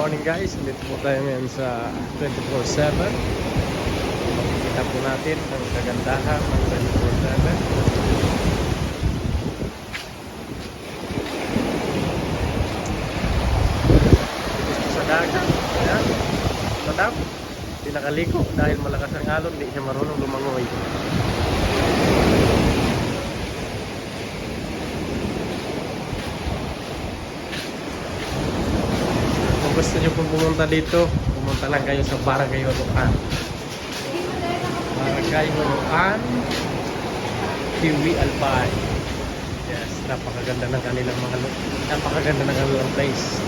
morning guys, dito po tayo ngayon sa 24-7 Makikita po natin ang kagandahan ng 24-7 Dito sa dagat. Ayan. Madam Hindi nakaliko dahil malakas ang alon Hindi siya marunong lumangoy gusto nyo pong pumunta dito, pumunta lang kayo sa Barangay Huluan. Barangay Huluan, Kiwi Albay. Yes, napakaganda ng kanilang mga napakaganda ng kanilang place.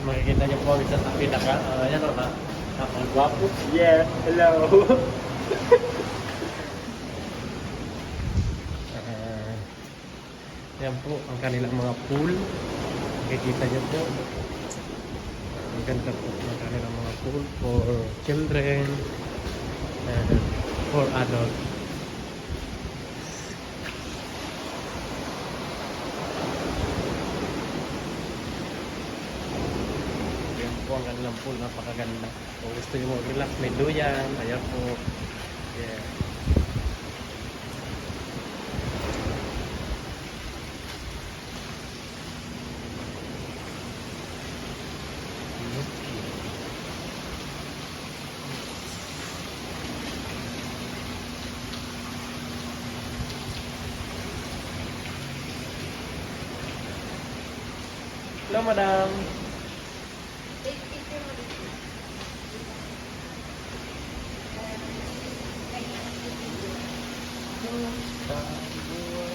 Makikita niyo po kami sa tabi na ka. Uh, yan o na. Ang gwapo. Yeah. Hello. Ah, yan po ang kanilang mga pool. Makikita niyo po. Ang ganda po ng kanilang mga pool for children and for adults. Po ang kanilang pool, napakaganda. Kung gusto nyo mag-relax, may duyan, ayan po. Yeah. Hello, madam. Kabuhay